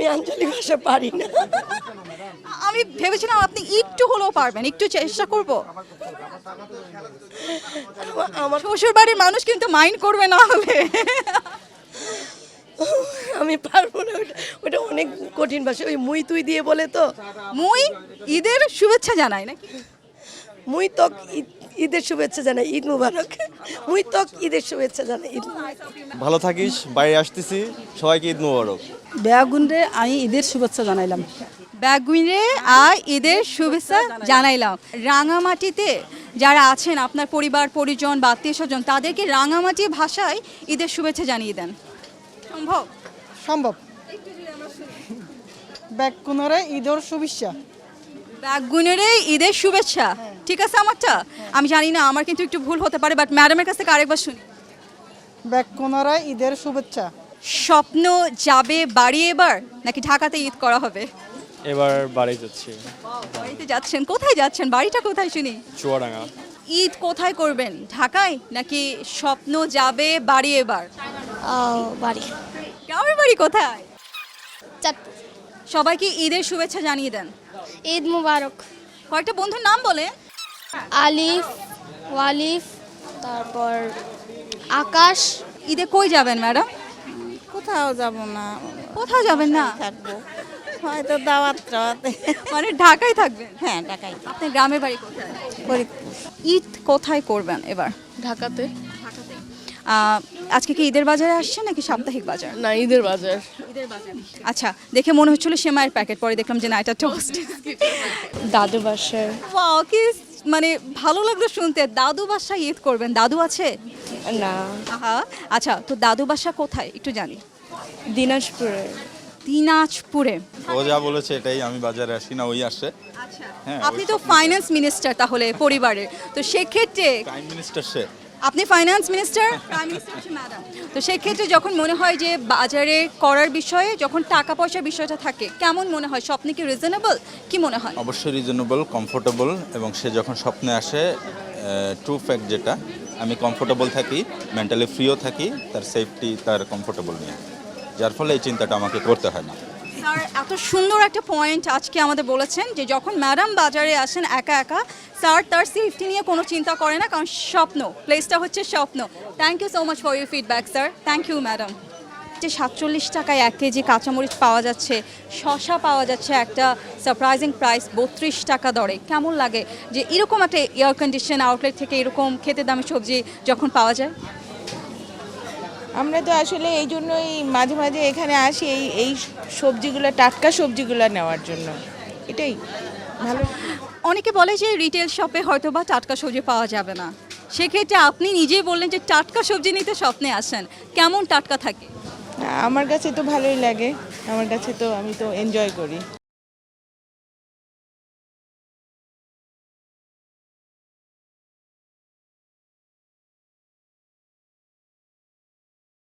আমি আঞ্চলিক ভাষা পারি না। আমি ভেবেছিলাম আপনি একটু হলেও পারবেন একটু চেষ্টা করব। আমার শ্বশুর বাড়ির মানুষ কিন্তু মাইন্ড করবে না হলে। আমি পারব না ওটা ওটা অনেক কঠিন ভাষা। ওই মুই তুই দিয়ে বলে তো। মুই ঈদের শুভেচ্ছা জানাই নাকি? মুই তক ঈদ- ঈদের শুভেচ্ছা জানাই ঈদ মুবারক। মুই তক ঈদের শুভেচ্ছা জানাই ঈদ ভালো থাকিস বাইরে আসতেছি সবাইকে ঈদ মোবারক। বেয়াগুন্ডে আমি ঈদের শুভেচ্ছা জানাইলাম। ব্যাগুইনে আর ঈদের শুভেচ্ছা জানাইলাম। রাঙামাটিতে যারা আছেন আপনার পরিবার পরিজন বা আত্মীয় স্বজন তাদেরকে রাঙামাটি ভাষায় ঈদের শুভেচ্ছা জানিয়ে দেন। সম্ভব? সম্ভব। ব্যাগ কোনারে ঈদের শুভেচ্ছা। ব্যাগুইনের ঈদের শুভেচ্ছা? ঠিক আছে আমারটা? আমি জানি না আমার কিন্তু একটু ভুল হতে পারে বাট ম্যাডামের কাছ থেকে আরেকবার শুনি। ব্যাগ কোনারে ঈদের শুভেচ্ছা। স্বপ্ন যাবে বাড়ি এবার নাকি ঢাকাতে ঈদ করা হবে? এবার বাড়ি যাচ্ছি। বাড়িতে যাচ্ছেন কোথায় যাচ্ছেন? বাড়িটা কোথায় শুনি? চুয়াডাঙ্গা। ঈদ কোথায় করবেন? ঢাকায় নাকি স্বপ্ন যাবে বাড়ি এবার? বাড়ি। গ্রামের বাড়ি কোথায়? সবাইকে ঈদের শুভেচ্ছা জানিয়ে দেন। ঈদ মুবারক। কয়েকটা বন্ধুর নাম বলে আলিফ ওয়ালিফ তারপর আকাশ। ঈদে কই যাবেন ম্যাডাম? কোথাও যাব না। কোথাও যাবেন না? থাকব। হয়তো দাওয়াত টাওয়াতে। মানে ঢাকায় থাকবেন? হ্যাঁ ঢাকায়। আপনার গ্রামের বাড়ি কোথায়? ঈদ কোথায় করবেন এবার? ঢাকাতে। আজকে কি ঈদের বাজারে আসছে নাকি সাপ্তাহিক বাজার? না ঈদের বাজার। ঈদের বাজার। আচ্ছা দেখে মনে হচ্ছিল সেমাইয়ের প্যাকেট পরে দেখলাম যে না এটা টোস্ট দাদু বাসায়। ওয়াও কি মানে ভালো লাগল শুনতে। দাদু বাসায় ঈদ করবেন। দাদু আছে? না। আচ্ছা তো দাদু বাসা কোথায়? একটু জানি। দিনাজপুরে। দিনাজপুরে। ও যা বলেছে এটাই আমি বাজারে আসি না ওই আসে। হ্যাঁ, আপনি তো ফাইন্যান্স মিনিস্টার তাহলে পরিবারের। তো সেক্ষেত্রে প্রাইম মিনিস্টার সে। আপনি ফাইন্যান্স মিনিস্টার প্রাইম মিনিস্টার হচ্ছে ম্যাডাম তো সেক্ষেত্রে যখন মনে হয় যে বাজারে করার বিষয়ে যখন টাকা পয়সার বিষয়টা থাকে কেমন মনে হয়? স্বপ্নে কি রিজনেবল কি মনে হয়? অবশ্যই রিজনেবল কমফোর্টেবল এবং সে যখন স্বপ্নে আসে ট্রু ফ্যাক্ট যেটা আমি কমফোর্টেবল থাকি মেন্টালি ফ্রিও থাকি তার সেফটি তার কমফোর্টেবল নিয়ে। যার ফলে এই চিন্তাটা আমাকে করতে হয় না। স্যার, এত সুন্দর একটা পয়েন্ট আজকে আমাদের বলেছেন যে যখন ম্যাডাম বাজারে আসেন একা একা, স্যার তার সেফটি নিয়ে কোনো চিন্তা করে না, কারণ স্বপ্ন প্লেসটা হচ্ছে স্বপ্ন। Thank you so much for your feedback sir thank you madam যে সাতচল্লিশ টাকায় এক কেজি কাঁচামরিচ পাওয়া যাচ্ছে, শশা পাওয়া যাচ্ছে একটা সারপ্রাইজিং প্রাইস বত্রিশ টাকা দরে। কেমন লাগে যে এরকম একটা এয়ার কন্ডিশন আউটলেট থেকে এরকম খেতে দামি সবজি যখন পাওয়া যায়? আমরা তো আসলে এই জন্যই মাঝে মাঝে এখানে আসি এই এই সবজিগুলো টাটকা সবজিগুলো নেওয়ার জন্য। এটাই। ভালো। অনেকে বলে যে রিটেল শপে হয়তো বা টাটকা সবজি পাওয়া যাবে না। সেক্ষেত্রে আপনি নিজেই বললেন যে টাটকা সবজি নিতে স্বপ্নে আসেন। কেমন টাটকা থাকে? আমার কাছে তো ভালোই লাগে। আমার কাছে তো আমি তো এনজয় করি।